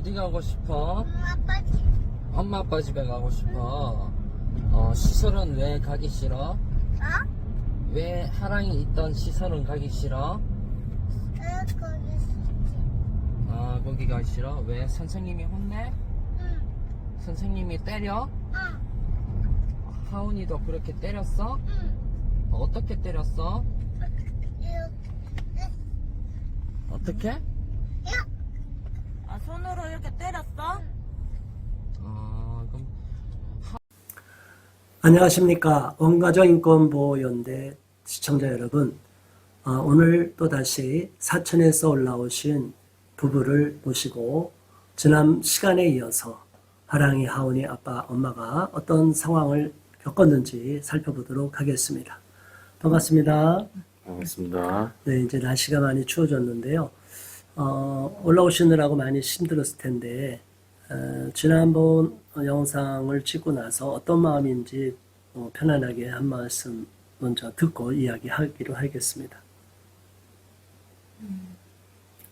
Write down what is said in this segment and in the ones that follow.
어디 가고 싶어? 엄마 아빠 집. 엄마 아빠 집에 가고 싶어. 어, 시설은 왜 가기 싫어? 어? 왜 하랑이 있던 시설은 가기 싫어? 어, 거기 있지. 아, 거기 가기 싫어? 왜? 선생님이 혼내? 응. 선생님이 때려? 응. 하은이도 그렇게 때렸어? 응. 어떻게 때렸어? 이렇게. 어떻게? 야. 아, 손으로 이렇게 때렸어? 아, 그럼 안녕하십니까. 원가정인권보호연대 시청자 여러분. 어, 오늘 또다시 사천에서 올라오신 부부를 모시고 지난 시간에 이어서 하랑이, 하은이, 아빠, 엄마가 어떤 상황을 겪었는지 살펴보도록 하겠습니다. 반갑습니다. 반갑습니다. 네, 이제 날씨가 많이 추워졌는데요. 어, 올라오시느라고 많이 힘들었을 텐데, 어, 지난번 영상을 찍고 나서 어떤 마음인지 어, 편안하게 한 말씀 먼저 듣고 이야기하기로 하겠습니다.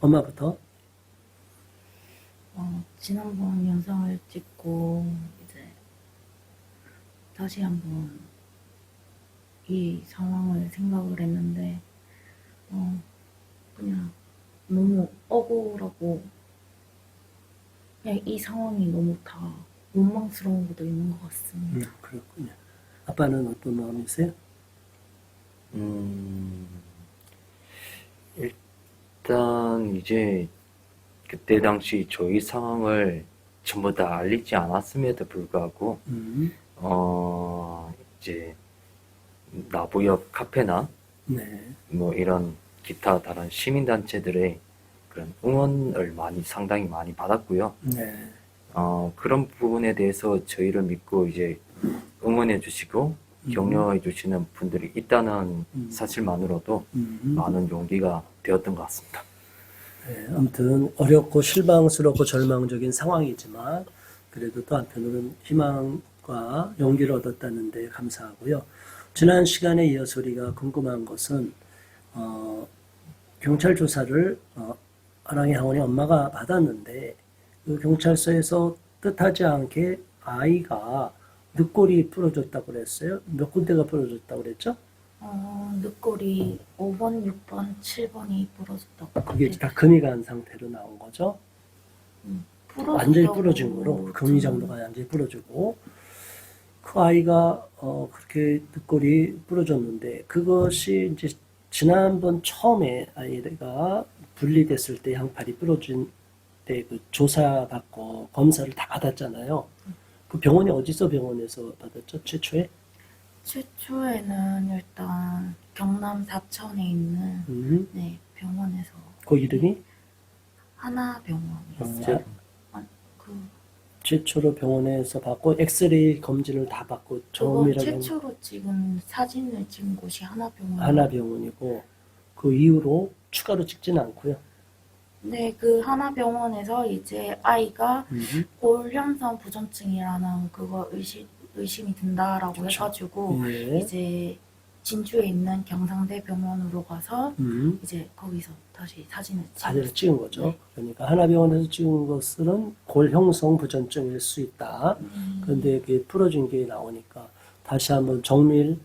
엄마부터? 어, 지난번 영상을 찍고 이제 다시 한번 이 상황을 생각을 했는데 어, 그냥 너무 억울하고 그냥 이 상황이 너무 다 원망스러운 것도 있는 것 같습니다. 음, 그렇군요. 아빠는 어떤 마음이세요? 음, 일단 이제 그때 당시 저희 상황을 전부 다 알리지 않았음에도 불구하고 음, 어 이제 나부역 카페나 네. 뭐 이런 기타 다른 시민단체들의 그런 응원을 많이 상당히 많이 받았고요. 네. 어, 그런 부분에 대해서 저희를 믿고 이제 응원해 주시고 격려해 주시는 분들이 있다는 음. 사실만으로도 음, 많은 용기가 되었던 것 같습니다. 네, 아무튼 어렵고 실망스럽고 절망적인 상황이지만 그래도 또 한편으로는 희망과 용기를 얻었다는 데 감사하고요. 지난 시간에 이어서 우리가 궁금한 것은 어, 경찰 조사를 어, 아랑이 하원이 엄마가 받았는데 그 경찰서에서 뜻하지 않게 아이가 늑골이 부러졌다고 그랬어요. 몇 군데가 부러졌다고 그랬죠? 어, 늑골이 5번, 6번, 7번이 부러졌다고. 그게 다 금이 간 상태로 나온 거죠. 완전히 부러졌다고 부러진 거로 금이 정도가 완전히 부러지고 그 아이가 어 그렇게 늑골이 부러졌는데 그것이 이제 지난번 처음에 아이가 분리됐을 때 양팔이 부러진 때 그 조사받고 검사를 다 받았잖아요. 그 병원이 어디서 병원에서 받았죠? 최초에? 최초에는 일단 경남 사천에 있는 음, 네, 병원에서 그 이름이 하나 병원이었어요. 어, 그 최초로 병원에서 받고 엑스레이 검진을 다 받고 그거 처음이라고 최초로 찍은 사진을 찍은 곳이 하나 병원. 하나 병원이고 그 이후로 추가로 찍지는 않고요. 네, 그 하나병원에서 이제 아이가 음. 골현성 부전증이라는 그거 의심 의심이 든다라고 그쵸. 해가지고 예. 이제 진주에 있는 경상대 병원으로 가서 음, 이제 거기서 다시 사진을 사진을. 찍은 거죠. 네. 그러니까 하나병원에서 찍은 것은 골형성 부전증일 수 있다. 음, 그런데 그게 부러진 게 나오니까 다시 한번 정밀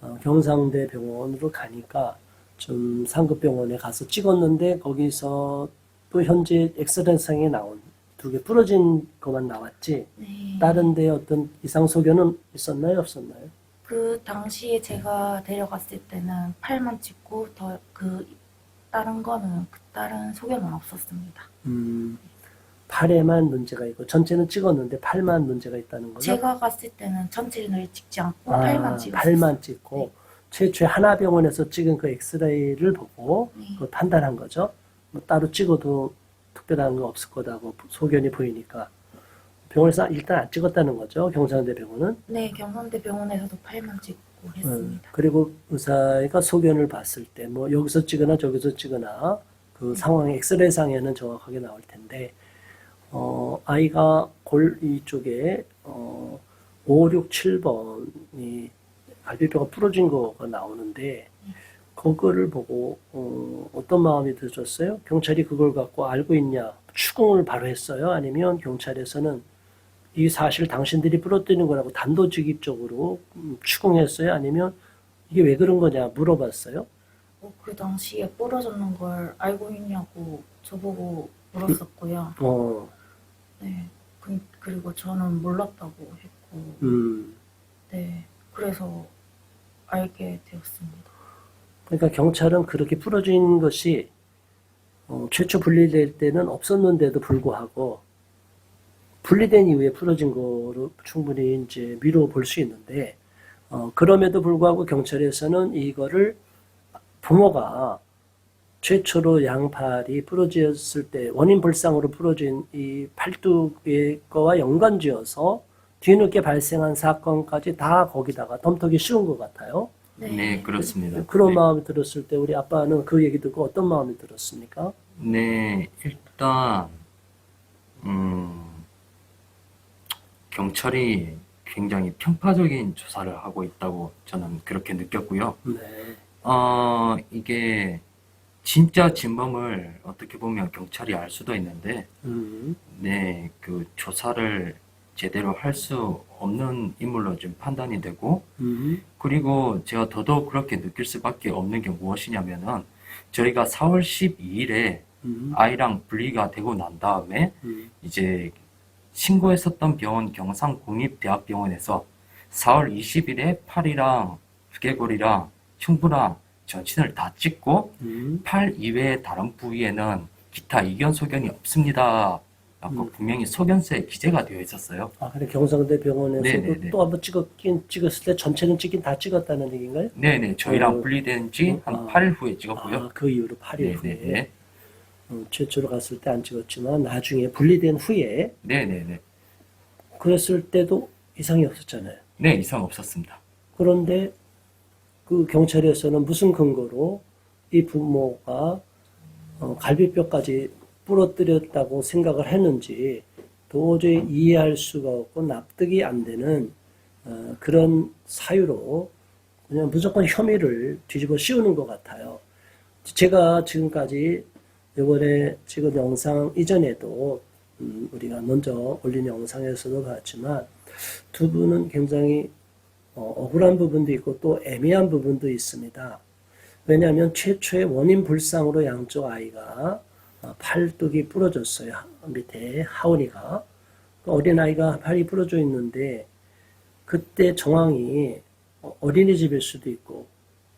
어, 경상대 병원으로 가니까 좀 상급병원에 가서 찍었는데 거기서 또 현재 엑스레이상에 나온 두 개 부러진 것만 나왔지 네. 다른 데 어떤 이상 소견은 있었나요 없었나요? 그 당시에 제가 데려갔을 때는 팔만 찍고 더 그 다른 거는 그 다른 소견은 없었습니다. 음, 팔에만 문제가 있고 전체는 찍었는데 팔만 문제가 있다는 거죠? 제가 갔을 때는 전체를 찍지 않고 아, 팔만 찍었어요. 팔만 찍고 최초에 하나병원에서 찍은 그 엑스레이를 보고 네. 그걸 판단한 거죠. 뭐 따로 찍어도 특별한 거 없을 거다고 소견이 보이니까 병원에서 일단 안 찍었다는 거죠. 경상대 병원은. 네, 경산대 병원에서도 팔만 찍고 음, 했습니다. 그리고 의사가 소견을 봤을 때 뭐 여기서 찍거나 저기서 찍거나 그 상황 엑스레이 상에는 정확하게 나올 텐데 어 아이가 골 이쪽에 어 5, 6, 7번이 갈비뼈가 부러진 거가 나오는데 그거를 보고 어, 어떤 마음이 드셨어요? 경찰이 그걸 갖고 알고 있냐, 추궁을 바로 했어요? 아니면 경찰에서는 이 사실 당신들이 부러뜨리는 거라고 단도직입적으로 음, 추궁했어요? 아니면 이게 왜 그런 거냐 물어봤어요? 어, 그 당시에 부러졌는 걸 알고 있냐고 저보고 물었었고요. 어, 네. 그, 그리고 저는 몰랐다고 했고, 음. 네. 그래서 알게 되었습니다. 그러니까 경찰은 그렇게 부러진 것이 어, 최초 분리될 때는 없었는데도 불구하고 분리된 이후에 부러진 거로 충분히 이제 미뤄 볼수 있는데 어, 그럼에도 불구하고 경찰에서는 이거를 부모가 최초로 양팔이 부러졌을 때 원인 불상으로 부러진 이 팔뚝의 거와 연관지어서 뒤늦게 발생한 사건까지 다 거기다가 덤터기 씌운 것 같아요. 네, 그렇습니다. 그런 네. 마음이 들었을 때 우리 아빠는 그 얘기 듣고 어떤 마음이 들었습니까? 네, 일단, 음, 경찰이 굉장히 편파적인 조사를 하고 있다고 저는 그렇게 느꼈고요. 네. 어, 이게 진짜 진범을 어떻게 보면 경찰이 알 수도 있는데, 음, 네, 그 조사를 제대로 할 수 없는 인물로 좀 판단이 되고, 음, 그리고 제가 더더욱 그렇게 느낄 수밖에 없는 게 무엇이냐면은, 저희가 4월 12일에 음, 아이랑 분리가 되고 난 다음에 음, 이제 신고했었던 병원 경상공립대학병원에서 4월 20일에 팔이랑 두개골이랑 흉부랑 전신을 다 찍고 음, 팔 이외의 다른 부위에는 기타 이견 소견이 없습니다. 라고 음. 분명히 소견서에 기재가 되어 있었어요. 아, 그래 경상대 병원에서도 네네네. 또 한번 찍었긴 찍었을 때 전체는 찍긴 다 찍었다는 얘기인가요? 네네, 저희랑 어, 분리된 지 한 아. 8일 후에 찍었고요. 아, 그 이후로 8일 후에 네네, 어, 최초로 갔을 때 안 찍었지만 나중에 분리된 후에 네네네. 그랬을 때도 이상이 없었잖아요. 네, 이상 없었습니다. 그런데 그 경찰에서는 무슨 근거로 이 부모가 어, 갈비뼈까지 부러뜨렸다고 생각을 했는지 도저히 이해할 수가 없고 납득이 안 되는 어, 그런 사유로 그냥 무조건 혐의를 뒤집어 씌우는 것 같아요. 제가 지금까지 이번에 찍은 영상 이전에도 음, 우리가 먼저 올린 영상에서도 봤지만 두 분은 굉장히 어, 억울한 부분도 있고 또 애매한 부분도 있습니다. 왜냐하면 최초의 원인 불상으로 양쪽 아이가 어, 팔뚝이 부러졌어요. 하- 밑에 하원이가 그 어린아이가 팔이 부러져 있는데 그때 정황이 어, 어린이집일 수도 있고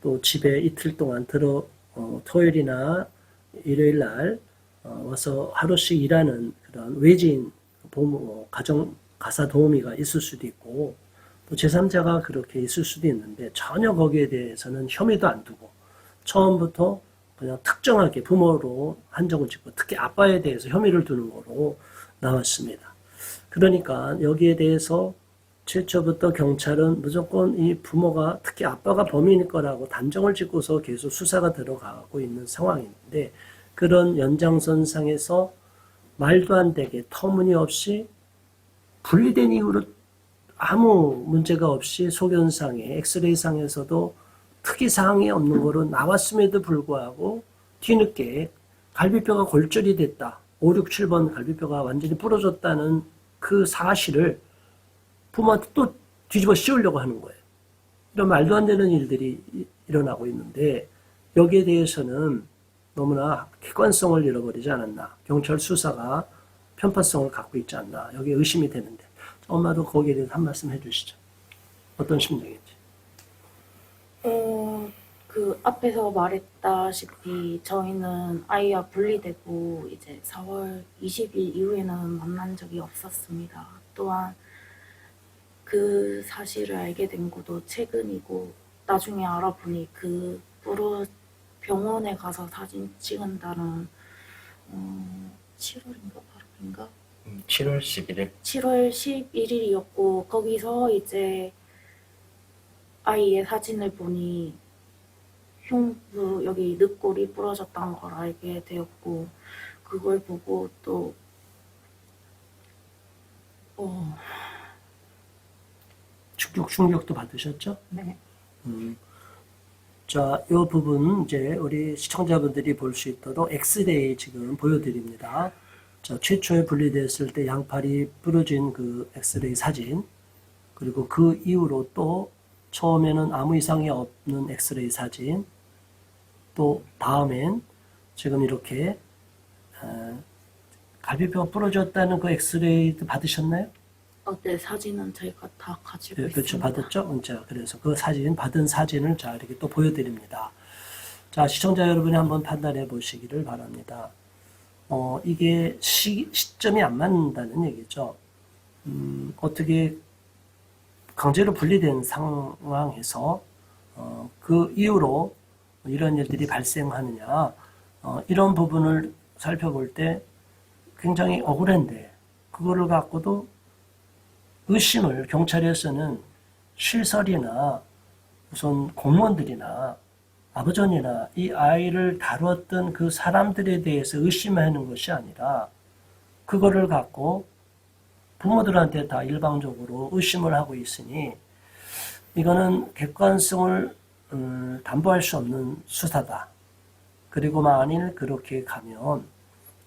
또 집에 이틀 동안 들어 어, 토요일이나 일요일 날 어, 와서 하루씩 일하는 그런 외지인 보모, 어, 가정 가사 도우미가 있을 수도 있고 또 제3자가 그렇게 있을 수도 있는데 전혀 거기에 대해서는 혐의도 안 두고 처음부터 그냥 특정하게 부모로 한정을 짓고 특히 아빠에 대해서 혐의를 두는 거로 나왔습니다. 그러니까 여기에 대해서 최초부터 경찰은 무조건 이 부모가 특히 아빠가 범인일 거라고 단정을 짓고서 계속 수사가 들어가고 있는 상황인데 그런 연장선상에서 말도 안 되게 터무니없이 분리된 이후로 아무 문제가 없이 소견상에 엑스레이상에서도 특이사항이 없는 거로 나왔음에도 불구하고 뒤늦게 갈비뼈가 골절이 됐다. 5, 6, 7번 갈비뼈가 완전히 부러졌다는 그 사실을 부모한테 또 뒤집어 씌우려고 하는 거예요. 이런 말도 안 되는 일들이 이- 일어나고 있는데 여기에 대해서는 너무나 객관성을 잃어버리지 않았나. 경찰 수사가 편파성을 갖고 있지 않나. 여기에 의심이 되는데. 엄마도 거기에 대해서 한 말씀 해주시죠. 어떤 심정인지. 어, 그 앞에서 말했다시피 저희는 아이와 분리되고 이제 4월 20일 이후에는 만난 적이 없었습니다. 또한 그 사실을 알게 된 것도 최근이고 나중에 알아보니 그 부러 병원에 가서 사진 찍은다는 어, 7월인가 8월인가 7월 11일. 7월 11일이었고 거기서 이제 아이의 사진을 보니 흉부 여기 늑골이 부러졌다는 걸 알게 되었고 그걸 보고 또 어, 충격, 충격도 받으셨죠? 네. 음. 자, 이 부분 이제 우리 시청자분들이 볼 수 있도록 엑스레이 지금 보여드립니다. 자, 최초에 분리됐을 때 양팔이 부러진 그 엑스레이 사진, 그리고 그 이후로 또 처음에는 아무 이상이 없는 엑스레이 사진, 또 다음엔 지금 이렇게 어, 갈비뼈가 부러졌다는 그 엑스레이도 받으셨나요? 어, 네, 사진은 저희가 다 가지고 네, 그렇죠. 있습니다. 받았죠? 자, 그래서 그 사진, 받은 사진을 자, 이렇게 또 보여드립니다. 자, 시청자 여러분이 한번 판단해 보시기를 바랍니다. 어, 이게 시, 시점이 안 맞는다는 얘기죠. 음, 어떻게 강제로 분리된 상황에서 어, 그 이후로 이런 일들이 발생하느냐 어, 이런 부분을 살펴볼 때 굉장히 억울한데 그거를 갖고도 의심을 경찰에서는 실설이나 우선 공무원들이나 아버전이나 이 아이를 다뤘던 그 사람들에 대해서 의심하는 것이 아니라 그거를 갖고 부모들한테 다 일방적으로 의심을 하고 있으니 이거는 객관성을 음, 담보할 수 없는 수사다. 그리고 만일 그렇게 가면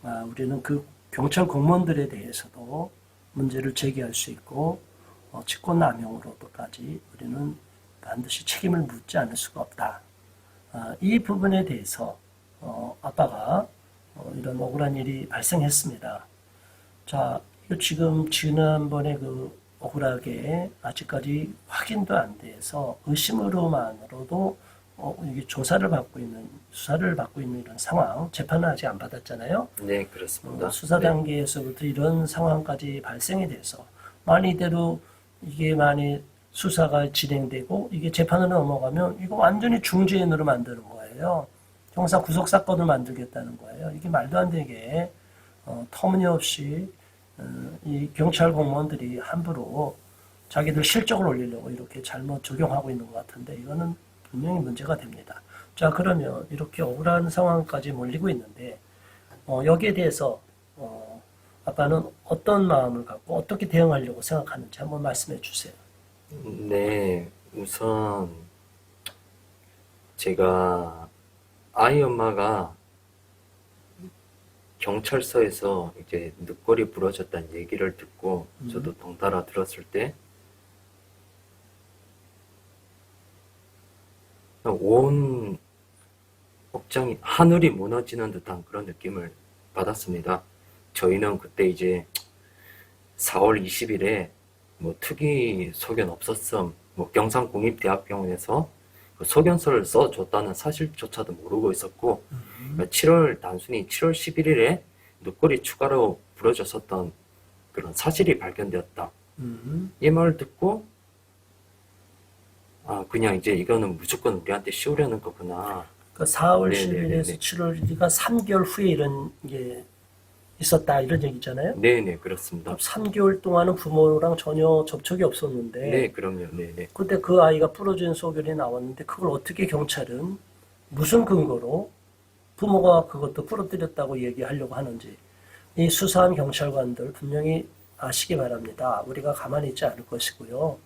아, 우리는 그 경찰 공무원들에 대해서도 문제를 제기할 수 있고 어, 직권남용으로도까지 우리는 반드시 책임을 묻지 않을 수가 없다. 아, 이 부분에 대해서 어, 아빠가 어, 이런 억울한 일이 발생했습니다. 자, 지금 지난번에 그 억울하게 아직까지 확인도 안 돼서 의심으로만으로도 어, 이게 조사를 받고 있는 수사를 받고 있는 이런 상황 재판은 아직 안 받았잖아요. 네, 그렇습니다. 어, 수사 네. 단계에서부터 이런 상황까지 발생이 돼서 만일 이대로 이게 만일 수사가 진행되고 이게 재판으로 넘어가면 이거 완전히 중죄인으로 만드는 거예요. 형사 구속 사건을 만들겠다는 거예요. 이게 말도 안 되게 어, 터무니없이 어, 이 경찰 공무원들이 함부로 자기들 실적을 올리려고 이렇게 잘못 적용하고 있는 것 같은데 이거는 분명히 문제가 됩니다. 자 그러면 이렇게 억울한 상황까지 몰리고 있는데 어, 여기에 대해서 어, 아빠는 어떤 마음을 갖고 어떻게 대응하려고 생각하는지 한번 말씀해 주세요. 네, 우선 제가 아이 엄마가 경찰서에서 이제 늑골이 부러졌다는 얘기를 듣고 저도 덩달아 들었을 때온 억장이 하늘이 무너지는 듯한 그런 느낌을 받았습니다. 저희는 그때 이제 4월 20일에 뭐 특이 소견 없었음, 뭐 경상국립대학병원에서 그 소견서를 써줬다는 사실조차도 모르고 있었고, 7월 단순히 7월 11일에 늑골이 추가로 부러졌었던 그런 사실이 발견되었다. 음, 이 말을 듣고 아 그냥 이제 이거는 무조건 우리한테 씌우려는 거구나. 그 4월 네네네네. 10일에서 7월 1일가 3개월 후에 이런 게 있었다 이런 얘기잖아요. 네 네 그렇습니다. 3개월 동안은 부모랑 전혀 접촉이 없었는데 네 그럼요. 네네. 그때 그 아이가 부러진 소견이 나왔는데 그걸 어떻게 경찰은 무슨 근거로 부모가 그것도 부러뜨렸다고 얘기하려고 하는지 이 수사한 경찰관들 분명히 아시기 바랍니다. 우리가 가만히 있지 않을 것이고요.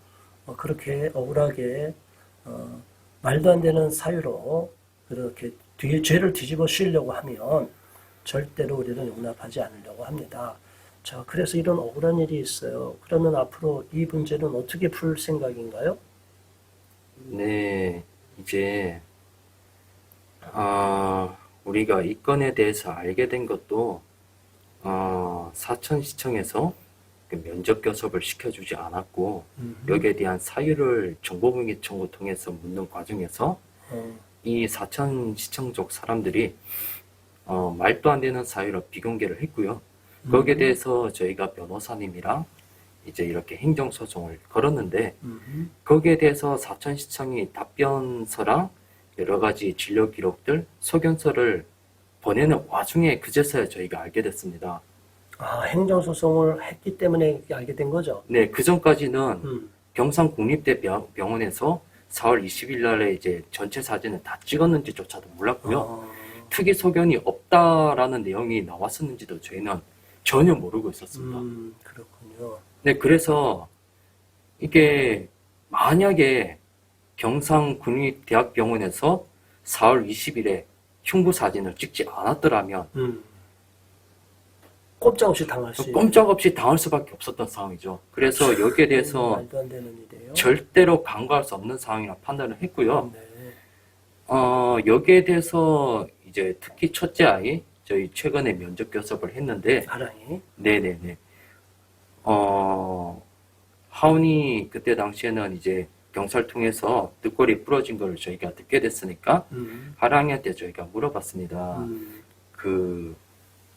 어, 그렇게 억울하게 어, 말도 안 되는 사유로 그렇게 뒤에 죄를 뒤집어 씌우려고 하면 절대로 우리는 용납하지 않으려고 합니다. 자, 그래서 이런 억울한 일이 있어요. 그러면 앞으로 이 문제는 어떻게 풀 생각인가요? 네 이제 아 우리가 이 건에 대해서 알게 된 것도 어, 사천시청에서 그 면접 교섭을 시켜주지 않았고 여기에 대한 사유를 정보공개 청구 통해서 묻는 과정에서 어, 이 사천시청 쪽 사람들이 어, 말도 안 되는 사유로 비공개를 했고요. 거기에 대해서 저희가 변호사님이랑 이제 이렇게 행정소송을 걸었는데 음, 거기에 대해서 사천시청이 답변서랑 여러 가지 진료 기록들, 소견서를 보내는 와중에 그제서야 저희가 알게 됐습니다. 아, 행정소송을 했기 때문에 알게 된 거죠. 네, 그 전까지는 음, 경상국립대 병- 병원에서 4월 20일 날에 이제 전체 사진을 다 찍었는지조차도 몰랐고요. 어, 특이 소견이 없다라는 내용이 나왔었는지도 저희는 전혀 모르고 있었습니다. 음, 그렇군요. 네, 그래서 이게 만약에 경상국립대학병원에서 4월 20일에 흉부 사진을 찍지 않았더라면 음, 꼼짝없이 당할 수 꼼짝없이 당할 수밖에 없었던 상황이죠. 그래서 여기에 대해서 말도 안 되는 일이에요. 절대로 간과할 수 없는 상황이라 판단을 했고요. 네. 어, 여기에 대해서 이제 특히 첫째 아이, 저희 최근에 면접 교섭을 했는데, 하랑이. 네네네. 어, 하운이 그때 당시에는 이제 경찰 통해서 뜻골이 부러진 걸 저희가 듣게 됐으니까, 음. 하랑이한테 저희가 물어봤습니다. 음. 그,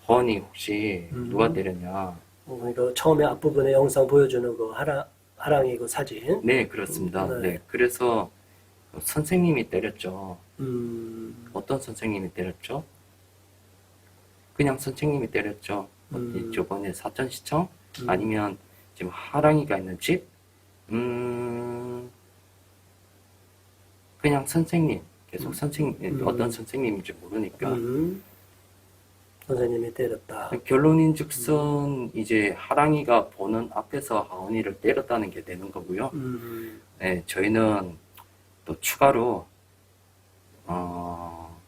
허언이 혹시 음. 누가 때렸냐? 어, 이거 처음에 앞부분에 영상 보여주는 그 하랑 하랑이 그 사진. 네, 그렇습니다. 네. 네. 그래서 선생님이 때렸죠. 음. 어떤 선생님이 때렸죠? 그냥 선생님이 때렸죠. 음. 저번에 사천시청 음. 아니면 지금 하랑이가 있는 집, 음, 그냥 선생님 계속 선생님 음. 어떤 선생님인지 모르니까 음. 선생님이 때렸다. 결론인 즉슨 이제 하랑이가 보는 앞에서 하은이를 때렸다는 게 되는 거고요. 음. 네, 저희는 또 추가로 어,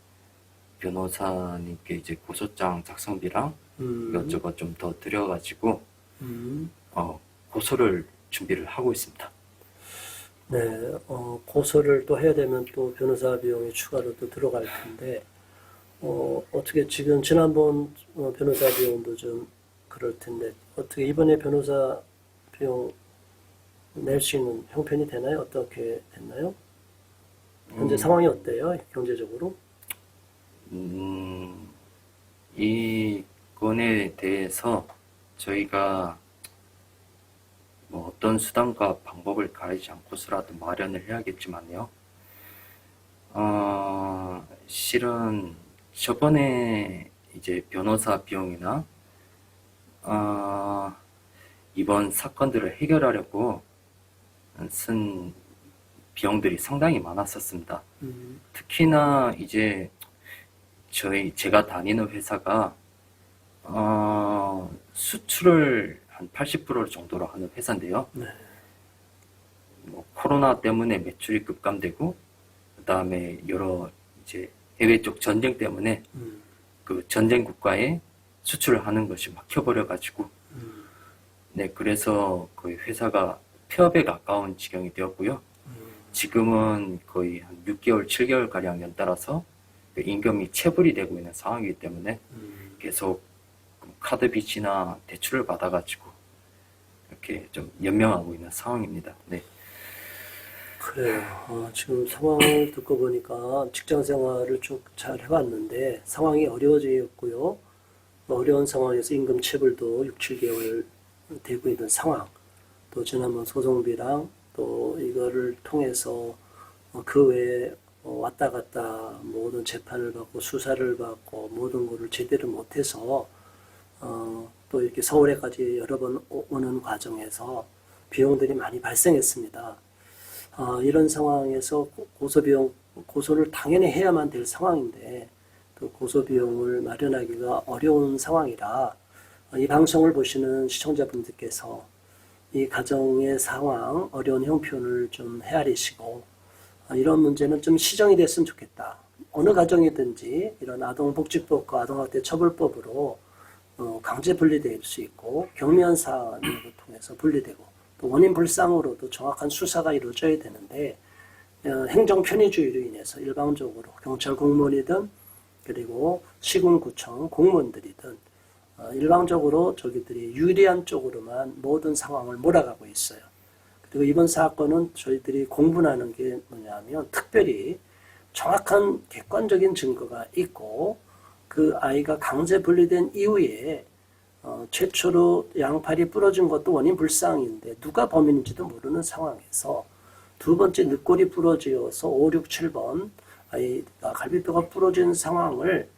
변호사님께 이제 고소장 작성비랑 음. 이것저것 좀 더 드려가지고 음. 어, 고소를 준비를 하고 있습니다. 네, 어, 고소를 또 해야 되면 또 변호사 비용이 추가로 또 들어갈 텐데, 어, 어떻게 지금 지난번 어, 변호사 비용도 좀 그럴 텐데, 어떻게 이번에 변호사 비용 낼 수 있는 형편이 되나요? 어떻게 됐나요? 현재 음. 상황이 어때요? 경제적으로? 음, 이 건에 대해서 저희가 뭐 어떤 수단과 방법을 가리지 않고서라도 마련을 해야겠지만요. 어, 실은 저번에 이제 변호사 비용이나 어, 이번 사건들을 해결하려고 쓴 비용들이 상당히 많았었습니다. 음, 특히나 이제 저희 제가 다니는 회사가 어, 수출을 한 80% 정도로 하는 회사인데요. 네. 뭐 코로나 때문에 매출이 급감되고 그다음에 여러 이제 해외 쪽 전쟁 때문에 음, 그 전쟁 국가에 수출을 하는 것이 막혀버려 가지고 음, 네 그래서 거의 회사가 폐업에 가까운 지경이 되었고요. 음, 지금은 거의 한 6개월, 7개월 가량 연달아서 그 임금이 체불이 되고 있는 상황이기 때문에 음. 계속 그 카드 빚이나 대출을 받아가지고 이렇게 좀 연명하고 있는 상황입니다. 네. 그래요. 어, 지금 상황을 듣고 보니까 직장 생활을 쭉 잘 해왔는데 상황이 어려워지겠고요. 어려운 상황에서 임금 체불도 6, 7개월 되고 있는 상황. 또 지난번 소송비랑 또 이거를 통해서 어, 그 외에 어, 왔다 갔다 모든 재판을 받고 수사를 받고 모든 거를 제대로 못해서 어, 또 이렇게 서울에까지 여러 번 오- 오는 과정에서 비용들이 많이 발생했습니다. 어, 이런 상황에서 고- 고소비용, 고소를 당연히 해야만 될 상황인데, 또 고소비용을 마련하기가 어려운 상황이라, 어, 이 방송을 보시는 시청자분들께서 이 가정의 상황, 어려운 형편을 좀 헤아리시고, 어, 이런 문제는 좀 시정이 됐으면 좋겠다. 어느 가정이든지 이런 아동복지법과 아동학대 처벌법으로 어, 강제 분리될 수 있고, 경미한 사안을 통해서 분리되고, 또 원인 불상으로도 정확한 수사가 이루어져야 되는데 어, 행정 편의주의로 인해서 일방적으로 경찰 공무원이든 그리고 시군구청 공무원들이든 어, 일방적으로 저기들이 유리한 쪽으로만 모든 상황을 몰아가고 있어요. 그리고 이번 사건은 저희들이 공분하는 게 뭐냐면 특별히 정확한 객관적인 증거가 있고 그 아이가 강제 분리된 이후에 어, 최초로 양팔이 부러진 것도 원인 불상인데 누가 범인인지도 모르는 상황에서 두 번째 늑골이 부러지어서 5, 6, 7번 아이가 갈비뼈가 부러진 상황을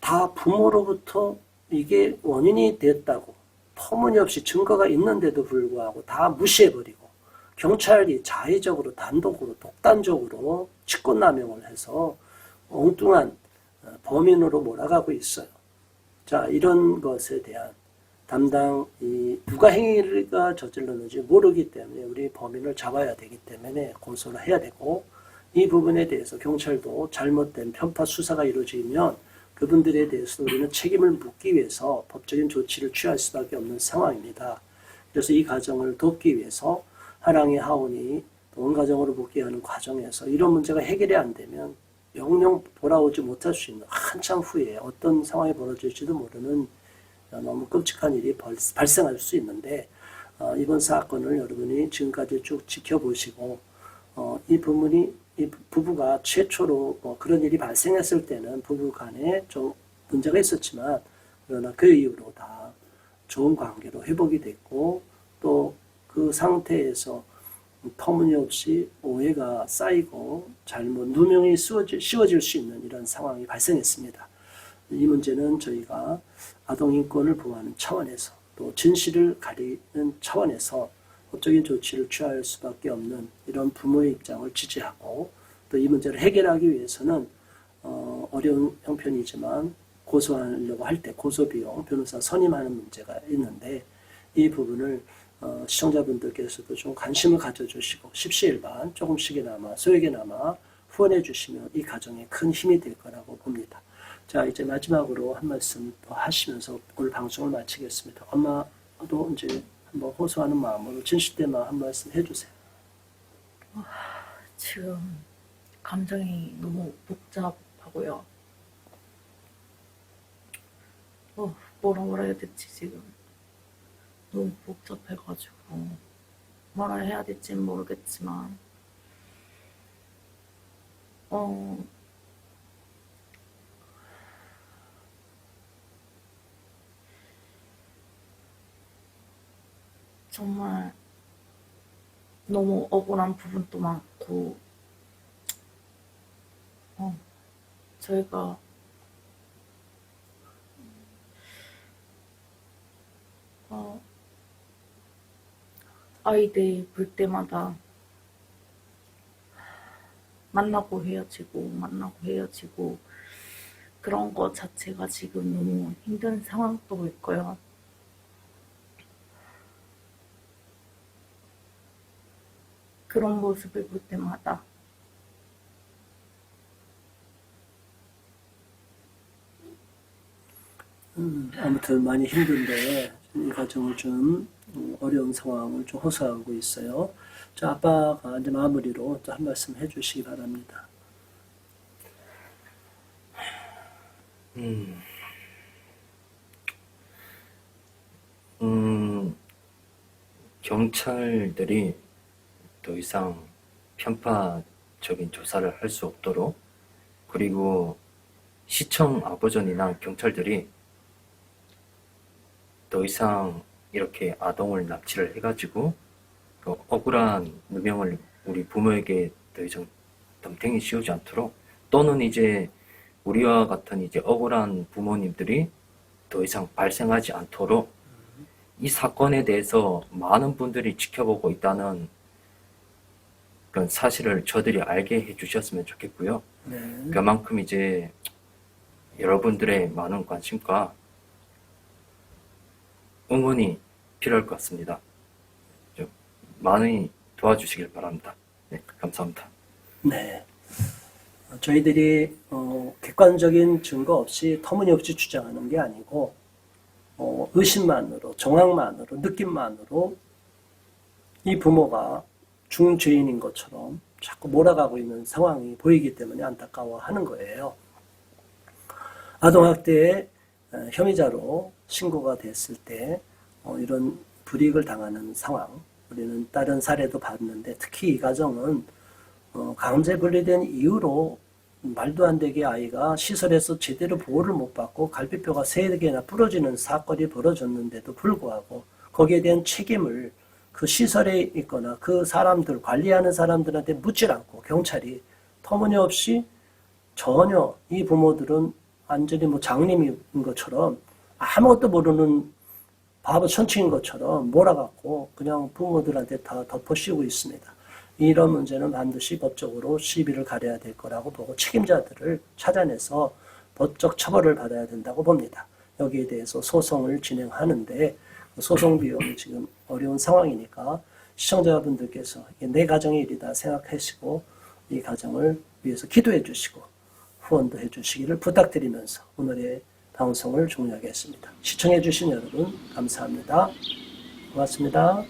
다 부모로부터 이게 원인이 됐다고 터무니없이 증거가 있는데도 불구하고 다 무시해버리고 경찰이 자의적으로 단독으로 독단적으로 직권남용을 해서 엉뚱한 어, 범인으로 몰아가고 있어요. 자, 이런 것에 대한 담당, 이, 누가 행위가 저질렀는지 모르기 때문에 우리 범인을 잡아야 되기 때문에 고소를 해야 되고, 이 부분에 대해서 경찰도 잘못된 편파 수사가 이루어지면 그분들에 대해서 우리는 책임을 묻기 위해서 법적인 조치를 취할 수밖에 없는 상황입니다. 그래서 이 가정을 돕기 위해서 하랑의 하온이 온 가정으로 복귀하는 과정에서 이런 문제가 해결이 안 되면 영영 돌아오지 못할 수 있는 한참 후에 어떤 상황이 벌어질지도 모르는 너무 끔찍한 일이 벌- 발생할 수 있는데 어, 이번 사건을 여러분이 지금까지 쭉 지켜보시고 어, 이 부분이 이 부- 부부가 최초로 뭐 그런 일이 발생했을 때는 부부 간에 좀 문제가 있었지만 그러나 그 이후로 다 좋은 관계로 회복이 됐고 또 그 상태에서 터무니없이 오해가 쌓이고 잘못 누명이 씌워질 수 있는 이런 상황이 발생했습니다. 이 문제는 저희가 아동인권을 보호하는 차원에서 또 진실을 가리는 차원에서 법적인 조치를 취할 수밖에 없는 이런 부모의 입장을 지지하고 또 이 문제를 해결하기 위해서는 어, 어려운 형편이지만 고소하려고 할 때 고소비용 변호사 선임하는 문제가 있는데 이 부분을 어, 시청자분들께서도 좀 관심을 가져주시고 십시일반 조금씩이나마 소액이나마 후원해 주시면 이 가정에 큰 힘이 될 거라고 봅니다. 자 이제 마지막으로 한 말씀 더 하시면서 오늘 방송을 마치겠습니다. 엄마도 이제 한번 호소하는 마음으로 진실대만 한 말씀 해주세요. 지금 감정이 너무 복잡하고요. 어, 뭐라 뭐라 해야 될지 지금 너무 복잡해가지고 뭐라 해야 될지는 모르겠지만 어 정말 너무 억울한 부분도 많고 어, 저희가 어, 아이들 볼 때마다 만나고 헤어지고 만나고 헤어지고 그런 거 자체가 지금 너무 힘든 상황도 있고요. 그런 모습을 볼 때마다 음, 아무튼 많이 힘든데 이 가정을 좀 음, 어려운 상황을 좀 호소하고 있어요. 자, 아빠가 이제 마무리로 또 한 말씀 해주시기 바랍니다. 음, 음, 경찰들이 더 이상 편파적인 조사를 할 수 없도록 그리고 시청 아버전이나 경찰들이 더 이상 이렇게 아동을 납치를 해가지고 그 억울한 누명을 우리 부모에게 더 이상 덤탱이 씌우지 않도록 또는 이제 우리와 같은 이제 억울한 부모님들이 더 이상 발생하지 않도록 이 사건에 대해서 많은 분들이 지켜보고 있다는 그런 사실을 저들이 알게 해주셨으면 좋겠고요. 네. 그만큼 이제 여러분들의 많은 관심과 응원이 필요할 것 같습니다. 좀 많이 도와주시길 바랍니다. 네, 감사합니다. 네. 어, 저희들이 어, 객관적인 증거 없이 터무니없이 주장하는 게 아니고 어, 의심만으로 정황만으로 느낌만으로 이 부모가 중죄인인 것처럼 자꾸 몰아가고 있는 상황이 보이기 때문에 안타까워하는 거예요. 아동학대의 어, 혐의자로 신고가 됐을 때 어, 이런 불이익을 당하는 상황 우리는 다른 사례도 봤는데 특히 이 가정은 어, 강제 분리된 이후로 말도 안 되게 아이가 시설에서 제대로 보호를 못 받고 갈비뼈가 세 개나 부러지는 사건이 벌어졌는데도 불구하고 거기에 대한 책임을 그 시설에 있거나 그 사람들 관리하는 사람들한테 묻질 않고 경찰이 터무니없이 전혀 이 부모들은 완전히 뭐 장님인 것처럼 아무것도 모르는 바보 천칭인 것처럼 몰아갖고 그냥 부모들한테 다 덮어씌우고 있습니다. 이런 문제는 반드시 법적으로 시비를 가려야 될 거라고 보고 책임자들을 찾아내서 법적 처벌을 받아야 된다고 봅니다. 여기에 대해서 소송을 진행하는데 소송 비용이 지금 어려운 상황이니까 시청자분들께서 내 네 가정의 일이다 생각하시고 이 가정을 위해서 기도해 주시고 후원도 해 주시기를 부탁드리면서 오늘의 방송을 종료하겠습니다. 시청해 주신 여러분 감사합니다. 고맙습니다.